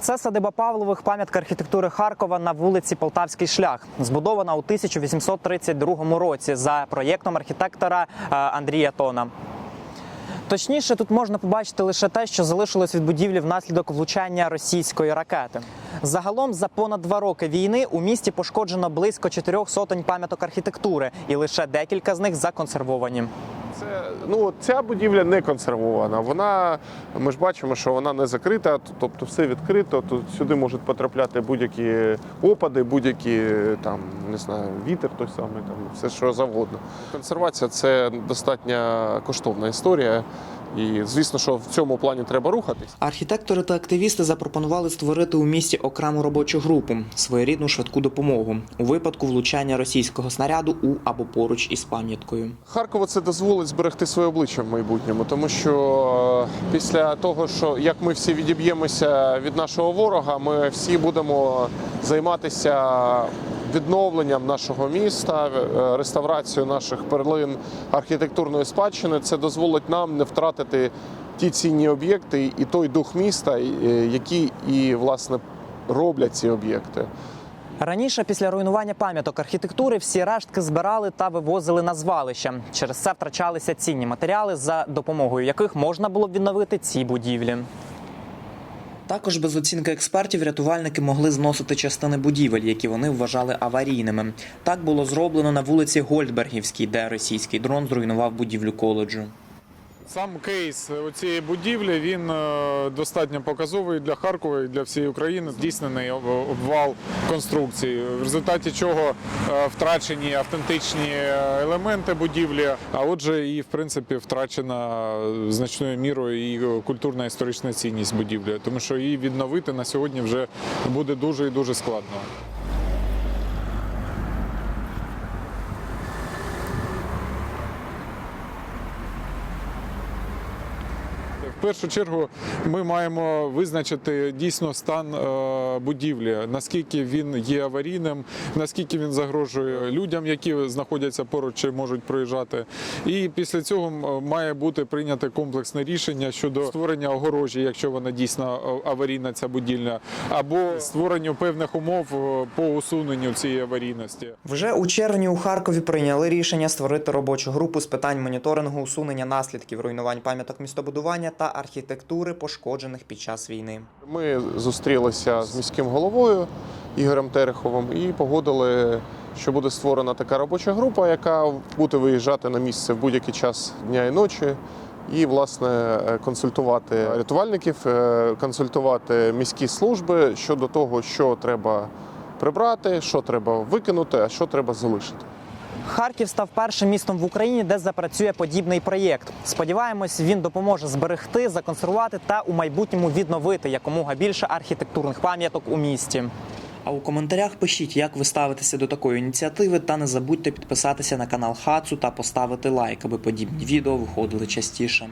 Це садиба Павлових, пам'ятка архітектури Харкова на вулиці Полтавський шлях, збудована у 1832 році за проєктом архітектора е, Андрія Тона. Точніше, тут можна побачити лише те, що залишилось від будівлі внаслідок влучання російської ракети. Загалом за понад два роки війни у місті пошкоджено близько чотирьох сотень пам'яток архітектури, і лише декілька з них законсервовані. Це ну ця будівля не консервована. Вона ми ж бачимо, що вона не закрита, тобто все відкрито. Тут сюди можуть потрапляти будь-які опади, будь-які там не знаю, вітер той самий, там все що завгодно. Консервація це достатньо коштовна історія. І звісно, що в цьому плані треба рухатись. Архітектори та активісти запропонували створити у місті окрему робочу групу своєрідну швидку допомогу у випадку влучання російського снаряду у або поруч із пам'яткою. Харкову це дозволить зберегти своє обличчя в майбутньому, тому що після того, що як ми всі відіб'ємося від нашого ворога, ми всі будемо займатися відновленням нашого міста, е, реставрацією наших перлин архітектурної спадщини. Це дозволить нам не втратити ті цінні об'єкти і той дух міста, е, які і власне роблять ці об'єкти. Раніше, після руйнування пам'яток архітектури, всі рештки збирали та вивозили на звалища. Через це втрачалися цінні матеріали, за допомогою яких можна було б відновити ці будівлі. Також без оцінки експертів рятувальники могли зносити частини будівель, які вони вважали аварійними. Так було зроблено на вулиці Гольдбергівській, де російський дрон зруйнував будівлю коледжу. Сам кейс цієї будівлі він е, достатньо показовий для Харкова і для всієї України. Здійснений обвал конструкції, в результаті чого е, втрачені автентичні е, елементи будівлі. А отже, і в принципі втрачена значною мірою і культурна історична цінність будівлі, тому що її відновити на сьогодні вже буде дуже і дуже складно. В першу чергу ми маємо визначити дійсно стан е, будівлі, наскільки він є аварійним, наскільки він загрожує людям, які знаходяться поруч чи можуть проїжджати. І після цього має бути прийнято комплексне рішення щодо створення огорожі, якщо вона дійсно е, аварійна, ця будівля, або створенню певних умов е, по усуненню цієї аварійності. Вже у червні у Харкові прийняли рішення створити робочу групу з питань моніторингу усунення наслідків руйнувань пам'яток містобудування та архітектури, пошкоджених під час війни. Ми зустрілися з міським головою Ігорем Тереховим і погодили, що буде створена така робоча група, яка буде виїжджати на місце в будь-який час дня і ночі. І, власне, консультувати рятувальників, е, консультувати міські служби щодо того, що треба прибрати, що треба викинути, а що треба залишити. Харків став першим містом в Україні, де запрацює подібний проєкт. Сподіваємось, він допоможе зберегти, законсервувати та у майбутньому відновити якомога більше архітектурних пам'яток у місті. А у коментарях пишіть, як ви ставитеся до такої ініціативи, та не забудьте підписатися на канал Хацу та поставити лайк, аби подібні відео виходили частіше.